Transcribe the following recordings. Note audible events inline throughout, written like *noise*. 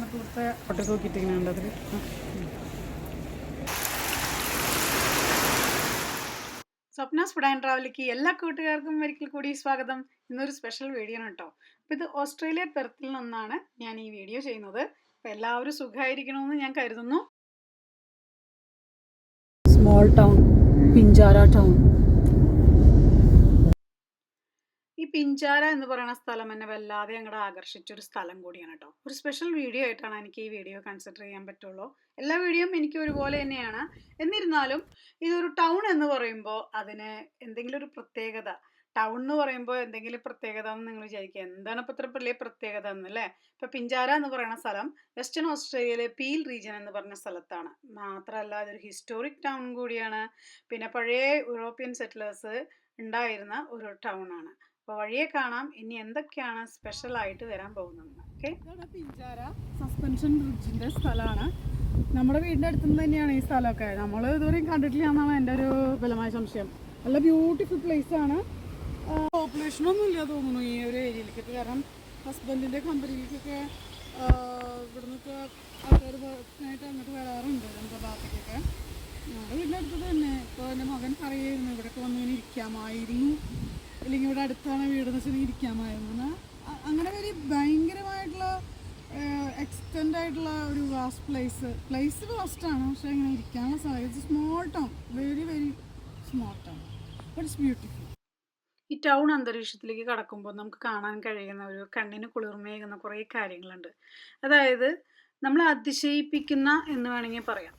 വന്നിട്ട് ഇവിടുത്തെ Swapna's food and ട്രാവലിക്ക് എല്ലാ കൂട്ടുകാർക്കും ഒരിക്കൽ കൂടി സ്വാഗതം. ഇന്നൊരു സ്പെഷ്യൽ വീഡിയോ ആണ് കേട്ടോ അപ്പോൾ ഇത് ഓസ്ട്രേലിയ പെർത്തിൽ നിന്നാണ് ഞാൻ ഈ വീഡിയോ ചെയ്യുന്നത്. അപ്പോൾ എല്ലാവരും സുഖമായിരിക്കണമെന്ന് ഞാൻ കരുതുന്നു. Small town Pinjarra town Pinjarra എന്ന് പറയുന്ന സ്ഥലം എന്നെ വല്ലാതെ ആകർഷിച്ച ഒരു സ്ഥലം കൂടിയാണ് കേട്ടോ ഒരു സ്പെഷ്യൽ വീഡിയോ ആയിട്ടാണ് എനിക്ക് ഈ വീഡിയോ കൺസിഡർ ചെയ്യാൻ പറ്റുള്ളൂ. എല്ലാ വീഡിയോയും എനിക്ക് ഒരുപോലെ തന്നെയാണ്. എന്നിരുന്നാലും ഇതൊരു ടൗൺ എന്ന് പറയുമ്പോൾ അതിന് എന്തെങ്കിലും ഒരു പ്രത്യേകത. ടൗൺ എന്ന് പറയുമ്പോൾ എന്തെങ്കിലും പ്രത്യേകത എന്ന് നിങ്ങൾ വിചാരിക്കുക. എന്താണ് ഇപ്പം ഇത്ര വലിയ പ്രത്യേകത എന്ന് അല്ലേ? ഇപ്പം പിഞ്ചാര എന്ന് പറയുന്ന സ്ഥലം വെസ്റ്റേൺ ഓസ്ട്രേലിയയിലെ പീൽ റീജിയൻ എന്ന് പറഞ്ഞ സ്ഥലത്താണ്. മാത്രമല്ല അതൊരു ഹിസ്റ്റോറിക് ടൗൺ കൂടിയാണ്. പിന്നെ പഴയ യൂറോപ്യൻ സെറ്റിലേഴ്സ് ഉണ്ടായിരുന്ന ഒരു ടൗൺ ആണ്. അപ്പോൾ വഴിയെ കാണാം. ഇനി എന്തൊക്കെയാണ് സ്പെഷ്യൽ ആയിട്ട് വരാൻ പോകുന്നത്? പിഞ്ചാര സസ്പെൻഷൻ ബ്രിഡ്ജിന്റെ സ്ഥലമാണ്. നമ്മുടെ വീടിന്റെ അടുത്ത് നിന്ന് തന്നെയാണ് ഈ സ്ഥലമൊക്കെ. നമ്മൾ ഇതുവരെയും കണ്ടിട്ടില്ല എന്നാണ് എന്റെ ഒരു ബലമായ സംശയം. നല്ല ബ്യൂട്ടിഫുൾ പ്ലേസ് ആണ്. പോപ്പുലേഷൻ ഒന്നും ഇല്ല തോന്നുന്നു ഈ ഒരു ഏരിയയിലേക്ക്. കാരണം ഹസ്ബൻഡിന്റെ കമ്പനിയിലേക്കൊക്കെ ഇവിടുന്നൊക്കെ ആൾക്കാർ വർക്കിനായിട്ട് അങ്ങോട്ട് വരാറുണ്ട് നമ്മുടെ ഭാഗത്തേക്കൊക്കെ. ഞങ്ങളുടെ വീടിന്റെ അടുത്ത് തന്നെ. ഇപ്പോൾ എന്റെ മകൻ പറയുമായിരുന്നു ഇവിടെയൊക്കെ വന്നിങ്ങനെ ഇരിക്കാമായിരുന്നു. അല്ലെങ്കിൽ ഇവിടെ അടുത്താണ് വീടെന്ന് വെച്ചാൽ ഇരിക്കാമായിരുന്നു. അങ്ങനെ ഒരു ഭയങ്കരമായിട്ടുള്ള എക്സ്റ്റൻഡ് ആയിട്ടുള്ള ഒരു വാസ്റ്റ് പ്ലേസ് പ്ലേസ് വാസ്റ്റാണ് പക്ഷേ അങ്ങനെ ഇരിക്കാനുള്ള സാധ്യത. Small town very very small town it's beautiful ഈ ടൗൺ അന്തരീക്ഷത്തിലേക്ക് കടക്കുമ്പോൾ നമുക്ക് കാണാൻ കഴിയുന്ന ഒരു കണ്ണിന് കുളിർമയേകുന്ന കുറേ കാര്യങ്ങളുണ്ട്. അതായത് നമ്മൾ അതിശയിപ്പിക്കുന്ന എന്ന് വേണമെങ്കിൽ പറയാം.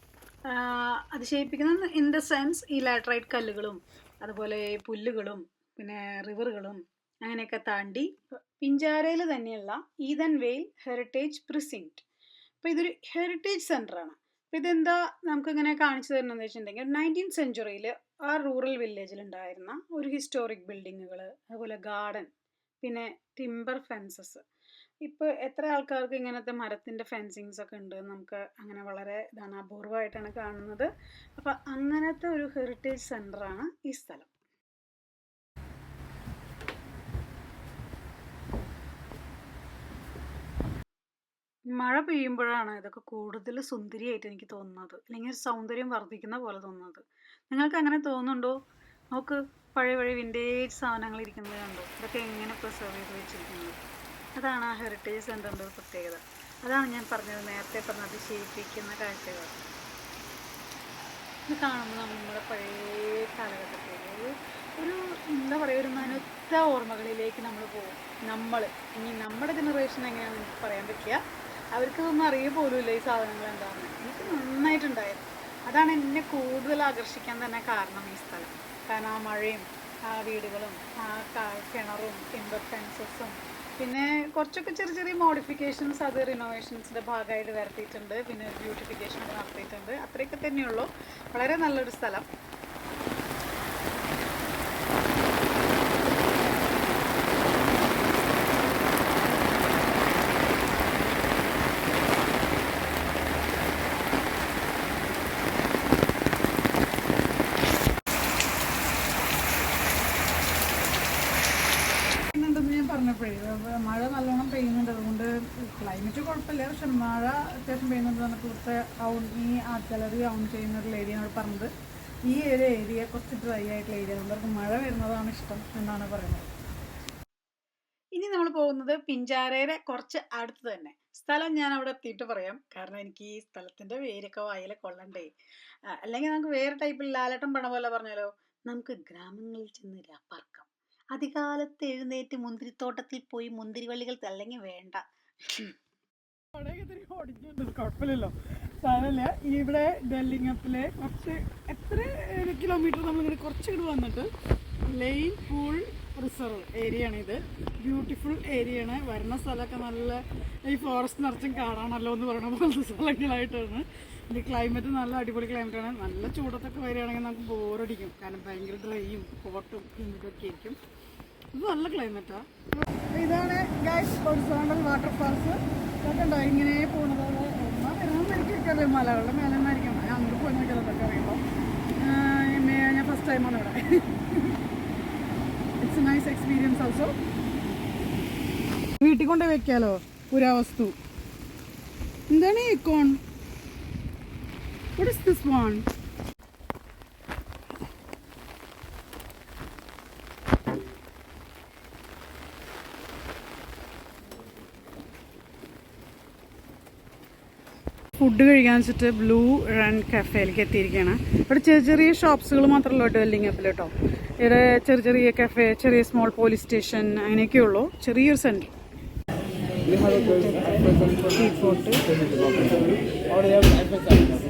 അതിശയിപ്പിക്കുന്ന ഇൻ ദ സെൻസ് ഈ ലാറ്ററൈറ്റ് കല്ലുകളും അതുപോലെ പുല്ലുകളും പിന്നെ റിവറുകളും അങ്ങനെയൊക്കെ താണ്ടി പിഞ്ചാരയിൽ തന്നെയുള്ള ഈതൻ വെയിൽ ഹെറിറ്റേജ് പ്രിസിന്റ്. അപ്പോൾ ഇതൊരു ഹെറിറ്റേജ് സെന്ററാണ് അപ്പോൾ ഇതെന്താ നമുക്കിങ്ങനെ കാണിച്ചു തരണമെന്ന് വെച്ചിട്ടുണ്ടെങ്കിൽ നയന്റീൻ സെഞ്ചുറിയിൽ ആ റൂറൽ വില്ലേജിൽ ഉണ്ടായിരുന്ന ഒരു ഹിസ്റ്റോറിക് ബിൽഡിങ്ങുകൾ അതുപോലെ ഗാർഡൻ പിന്നെ ടിമ്പർ ഫെൻസസ്. ഇപ്പോൾ എത്ര ആൾക്കാർക്ക് ഇങ്ങനത്തെ മരത്തിന്റെ ഫെൻസിങ്സ് ഒക്കെ ഉണ്ട് നമുക്ക് അങ്ങനെ വളരെ ഇതാണ് അപൂർവമായിട്ടാണ് കാണുന്നത്. അപ്പോൾ അങ്ങനത്തെ ഒരു ഹെറിറ്റേജ് സെന്ററാണ് ഈ സ്ഥലം. മഴ പെയ്യുമ്പോഴാണ് ഇതൊക്കെ കൂടുതൽ സുന്ദരിയായിട്ട് എനിക്ക് തോന്നുന്നത്. അല്ലെങ്കിൽ സൗന്ദര്യം വർദ്ധിക്കുന്ന പോലെ തോന്നുന്നത്. നിങ്ങൾക്ക് അങ്ങനെ തോന്നുന്നുണ്ടോ? നമുക്ക് പഴയ പഴയ വിന്റേജ് സാധനങ്ങൾ ഇരിക്കുന്നത് കണ്ടോ? ഇതൊക്കെ എങ്ങനെ പ്രിസർവ് ചെയ്ത് വെച്ചിരിക്കുന്നത്? അതാണ് ആ ഹെറിറ്റേജ് സെന്ററിന്റെ ഒരു പ്രത്യേകത. അതാണ് ഞാൻ പറഞ്ഞത് നേരത്തെ പറഞ്ഞ അതിശയിപ്പിക്കുന്ന കാഴ്ചകൾ. ഇത് കാണുമ്പോൾ നമ്മുടെ പഴയ കാലഘട്ടത്തിൽ ഒരു എന്താ പറയുക ഒരു നനുത്ത ഓർമ്മകളിലേക്ക് നമ്മൾ പോകും. നമ്മൾ ഇനി നമ്മുടെ ജനറേഷൻ എങ്ങനെയാണെന്ന് പറയാൻ പറ്റില്ല. അവർക്കിതൊന്നും അറിയ പോലുമില്ല ഈ സാധനങ്ങൾ എന്താണെന്ന്. എനിക്ക് നന്നായിട്ടുണ്ടായിരുന്നു അതാണ് എന്നെ കൂടുതൽ ആകർഷിക്കാൻ തന്നെ കാരണം ഈ സ്ഥലം. കാരണം ആ മഴയും ആ വീടുകളും ആ കിണറും ടിമ്പർ ഫെൻസസും പിന്നെ കുറച്ചൊക്കെ ചെറിയ ചെറിയ മോഡിഫിക്കേഷൻസ് അത് റിനോവേഷൻസിന്റെ ഭാഗമായിട്ട് വരുത്തിയിട്ടുണ്ട്. പിന്നെ ബ്യൂട്ടിഫിക്കേഷൻ നടത്തിയിട്ടുണ്ട്. അത്രയൊക്കെ തന്നെയുള്ളൂ. വളരെ നല്ലൊരു സ്ഥലം പെയ്യുന്നുണ്ടെന്ന് ഞാൻ പറഞ്ഞപ്പോഴേ അത് മഴ നല്ലോണം പെയ്യുന്നുണ്ട് അതുകൊണ്ട് ക്ലൈമറ്റ് കുഴപ്പമില്ല. പക്ഷെ മഴ അത്യാവശ്യം പെയ്യുന്നുണ്ട് നമുക്ക് ഇവിടുത്തെ ഔൺ ഈ ആർട്ട് ഗാലറി ചെയ്യുന്ന ഒരു ലേഡിയാണ് പറഞ്ഞത്. ഈ ഒരു ഏരിയ കുറച്ച് ഡ്രൈ ആയിട്ടുള്ള ഏരിയ അവർക്ക് മഴ വരുന്നതാണ് ഇഷ്ടം എന്നാണ് പറയുന്നത്. ഇനി നമ്മൾ പോകുന്നത് പിഞ്ചാരയുടെ കുറച്ച് അടുത്ത് തന്നെ. സ്ഥലം ഞാൻ അവിടെ എത്തിയിട്ട് പറയാം. കാരണം എനിക്ക് ഈ സ്ഥലത്തിന്റെ പേരൊക്കെ വായിലെ കൊള്ളണ്ടേ. അല്ലെങ്കിൽ നമുക്ക് വേറെ ടൈപ്പിൽ ലാലട്ടം പണ പോലെ പറഞ്ഞാലോ? നമുക്ക് ഗ്രാമങ്ങളിൽ ചെന്ന് പറക്കാം അധികാലത്ത് എഴുന്നേറ്റ് മുന്തിരിത്തോട്ടത്തിൽ പോയി മുന്തിരിവള്ളികൾ അല്ലെങ്കിൽ വേണ്ട. കുഴപ്പമില്ലല്ലോ. സാരമില്ല. ഇവിടെ ഡെല്ലിങ്ങപ്പിലെ കുറച്ച് എത്ര കിലോമീറ്റർ നമ്മളിങ്ങനെ കുറച്ച് ഇങ്ങോട്ട് വന്നിട്ട് ലെയിൻ പൂൾ റിസർവ് ഏരിയ ആണ് ഇത്. ബ്യൂട്ടിഫുൾ ഏരിയ ആണ്. വരുന്ന സ്ഥലമൊക്കെ നല്ല ഈ ഫോറസ്റ്റ് നിറച്ചും കാണാണല്ലോ എന്ന് പറയുന്ന പോലത്തെ സ്ഥലങ്ങളായിട്ടാണ്. ഇത് ക്ലൈമറ്റ് നല്ല അടിപൊളി ക്ലൈമറ്റ് ആണ്. നല്ല ചൂടത്തൊക്കെ വരികയാണെങ്കിൽ നമുക്ക് ബോറടിക്കും കാരണം ഭയങ്കര ഡ്രൈയും കോട്ടും ഇതൊക്കെ ആയിരിക്കും. ഇത് നല്ല ക്ലൈമറ്റാ ഇതാണ് ഗൈസ് ഹൊറിസോണ്ടൽ വാട്ടർഫാൾസ് ഇതൊക്കെ ഉണ്ടോ ഇങ്ങനെ പോകുന്നത് വരുന്നത് എനിക്കൊക്കെ മലകളുടെ മേലെ നിന്നായിരിക്കും ഞാൻ അങ്ങോട്ട് പോയി നോക്കിയത് അതൊക്കെ അറിയുമ്പോൾ. ഞാൻ ഫസ്റ്റ് ടൈമാണ് ഇവിടെ. ഇറ്റ്സ് നൈസ് എക്സ്പീരിയൻസ് ഓൾസോ വീട്ടിൽ കൊണ്ട് വെക്കാലോ? പുരാവസ്തു. എന്താണ് ഈ കോൺ what is this one? Food കഴിക്കാൻ വെച്ചിട്ട് ബ്ലൂ റൺ കഫേയിലേക്ക് എത്തിയിരിക്കുകയാണ്. ഇവിടെ ചെറിയ ചെറിയ ഷോപ്സുകൾ മാത്രമല്ല ഡെല്ലിങ് അപ്പിൽ കേട്ടോ. ഇവിടെ ചെറിയ ചെറിയ കഫേ ചെറിയ സ്മോൾ പോലീസ് സ്റ്റേഷൻ അങ്ങനെയൊക്കെ ഉള്ളൂ. ചെറിയൊരു സെന്റർ ടീ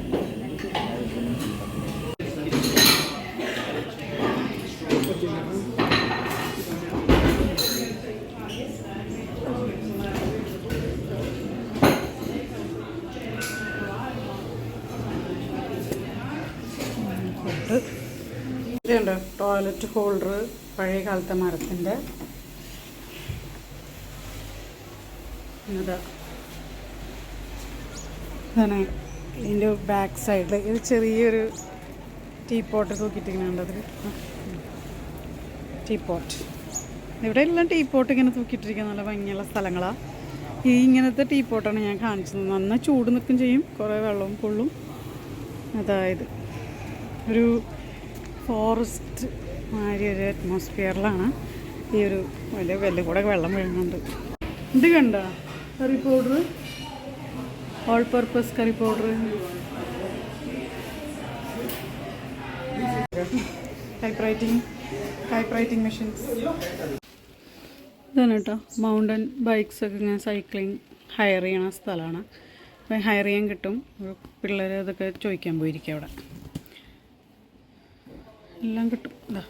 ഇതുണ്ട്. ടോയ്ലറ്റ് ഹോൾഡർ പഴയ കാലത്തെ മരത്തിന്റെ. ഇതാ. ഇതാണ് ഇതിന്റെ ബാക്ക് സൈഡിൽ ഇത് ചെറിയൊരു ടീ പോട്ട് തൂക്കിയിട്ടിങ്ങനെയുണ്ട് അതിൽ ടീ പോട്ട് ഇവിടെ എല്ലാം ടീ പോട്ട് ഇങ്ങനെ തൂക്കിയിട്ടിരിക്കുന്ന നല്ല ഭംഗിയുള്ള സ്ഥലങ്ങളാണ് ഈ ഇങ്ങനത്തെ ടീ പോട്ടാണ് ഞാൻ കാണിച്ചത്. നന്നായി ചൂട് നിൽക്കും ചെയ്യും. കുറേ വെള്ളവും കൊള്ളും അതായത് ഒരു ഫോറസ്റ്റ് മാതിരി ഒരു അറ്റ്മോസ്ഫിയറിലാണ് ഈ ഒരു വലിയ വലിയ കൂടെ വെള്ളം വീഴുന്നുണ്ട്. ഇത് കണ്ട? Curry powder all purpose curry powder typewriting typewriting machines ഇതാണ് കേട്ടോ. മൗണ്ടൻ ബൈക്സ് ഒക്കെ ഇങ്ങനെ സൈക്ലിംഗ് ഹയർ ചെയ്യണ സ്ഥലമാണ്. അപ്പോൾ ഹയർ ചെയ്യാൻ കിട്ടും. പിള്ളേർ അതൊക്കെ ചോദിക്കാൻ പോയിരിക്കും അവിടെ. എല്ലാം കിട്ടും. ഇതാ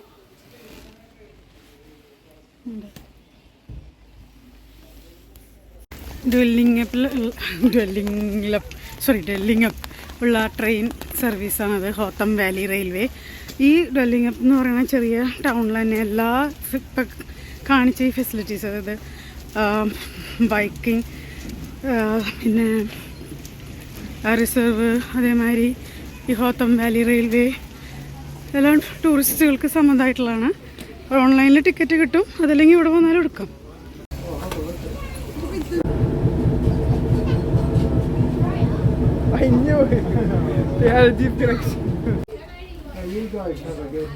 dwelling അപ്പിൽ *laughs* dwelling sorry Dwellingup ഉള്ള ട്രെയിൻ സർവീസാണത് ഹോത്തം വാലി റെയിൽവേ. ഈ ഡ്വെല്ലിംഗ് അപ്പ് എന്ന് പറയുന്ന ചെറിയ ടൗണിൽ തന്നെ എല്ലാ ഇപ്പം കാണിച്ച ഈ ഫെസിലിറ്റീസ് അതായത് ബൈക്കിംഗ് പിന്നെ റിസർവ് അതേമാതിരി ഈ ഹോത്തം വാലി റെയിൽവേ എല്ലാം ടൂറിസ്റ്റുകൾക്ക് സംബന്ധമായിട്ടുള്ളതാണ് ഓൺലൈനിൽ ടിക്കറ്റ് കിട്ടും അതല്ലെങ്കിൽ ഇവിടെ വന്നാലും എടുക്കാം I knew it. they had a deep connection. you guys have a good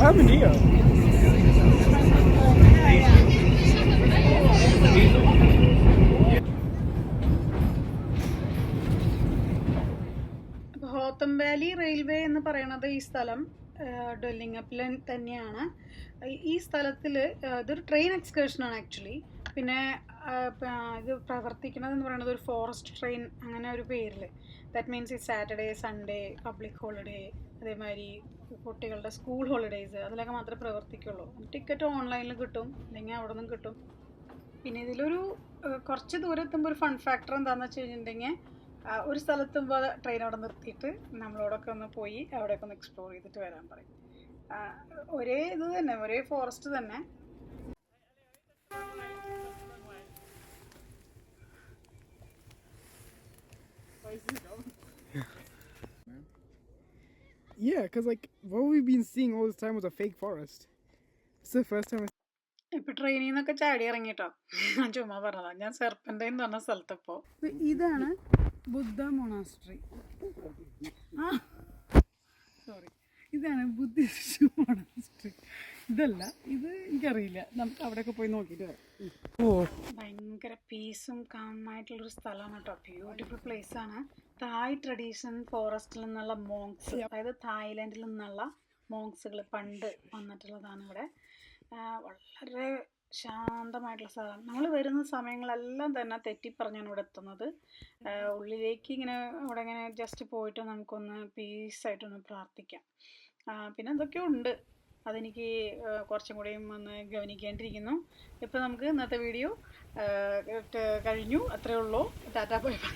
I'm a Neo. Hotham Valley Railway എന്ന് പറയുന്നത് ഈ സ്ഥലം ഡൊല്ലിങ്ങപ്പിൽ തന്നെയാണ്. ഈ- സ്ഥലത്തിൽ ഇതൊരു ട്രെയിൻ എക്സ്കേർഷനാണ് ആക്ച്വലി പിന്നെ ഇത് പ്രവർത്തിക്കുന്നത് എന്ന് പറയുന്നത് ഒരു ഫോറസ്റ്റ് ട്രെയിൻ അങ്ങനെ ഒരു പേരിൽ ദാറ്റ് മീൻസ് ഈ സാറ്റർഡേ സൺഡേ പബ്ലിക് ഹോളിഡേ അതേമാതിരി കുട്ടികളുടെ സ്കൂൾ ഹോളിഡേയ്സ് അതിലൊക്കെ മാത്രമേ പ്രവർത്തിക്കുള്ളൂ. ടിക്കറ്റ് ഓൺലൈനിൽ കിട്ടും അല്ലെങ്കിൽ അവിടെ നിന്നും കിട്ടും. പിന്നെ ഇതിലൊരു കുറച്ച് ദൂരം എത്തുമ്പോൾ ഒരു ഫൺ ഫാക്ടർ എന്താണെന്ന് വെച്ച് കഴിഞ്ഞിട്ടുണ്ടെങ്കിൽ ഒരു സ്ഥലത്തുമ്പോൾ ട്രെയിൻ അവിടെ നിർത്തിയിട്ട് നമ്മളോടൊക്കെ ഒന്ന് പോയി അവിടെയൊക്കെ ഒന്ന് എക്സ്പ്ലോർ ചെയ്തിട്ട് വരാൻ പറയും ഒരേ ഇത് തന്നെ ഒരേ ഫോറസ്റ്റ് തന്നെ Yeah, because like what we've been seeing all this time was a fake forest. It's the first time. ഇപ്പൊ ട്രെയിനിൽ നിന്നൊക്കെ ചാടി ഇറങ്ങിട്ടോ ഞാൻ ചുമ്മാ പറഞ്ഞതാ ഞാൻ സെർപ്പന്റെ എന്ന് പറഞ്ഞ സ്ഥലത്ത് ഇപ്പോ ഇതാണ് ബുദ്ധ മൊണാസ്ട്രി ആ സോറി ഇതാണ് ബുദ്ധിസ്റ്റ് മൊണാസ്ട്രി. ഇതല്ല ഇത് എനിക്കറിയില്ല. നമുക്ക് അവിടെയൊക്കെ പോയി നോക്കിയിട്ട് വരാം. ഓ. ഭയങ്കര പീസും കാമായിട്ടുള്ളൊരു സ്ഥലമാണ് കേട്ടോ. ബ്യൂട്ടിഫുൾ പ്ലേസ് ആണ്. തായ് ട്രഡീഷൻ ഫോറസ്റ്റിൽ നിന്നുള്ള മോങ്സ് അതായത് തായ്ലൻഡിൽ നിന്നുള്ള മോങ്സുകൾ പണ്ട് വന്നിട്ടുള്ളതാണ് ഇവിടെ. വളരെ ശാന്തമായിട്ടുള്ള സ്ഥലം. നമ്മൾ വരുന്ന സമയങ്ങളെല്ലാം തന്നെ തെറ്റിപ്പറഞ്ഞാണ് ഇവിടെ എത്തുന്നത്. ഉള്ളിലേക്ക് ഇങ്ങനെ ഇവിടെ ഇങ്ങനെ ജസ്റ്റ് പോയിട്ട് നമുക്കൊന്ന് പീസായിട്ടൊന്ന് പ്രാർത്ഥിക്കാം. പിന്നെ എന്തൊക്കെയോ ഉണ്ട്. അതെനിക്ക് കുറച്ചും കൂടിയും ഒന്ന് ഗവനിക്കേണ്ടിയിരിക്കുന്നു. ഇപ്പോൾ നമുക്ക് ഇന്നത്തെ വീഡിയോ കഴിഞ്ഞു. അത്രയേ ഉള്ളൂ. Tata bye bye.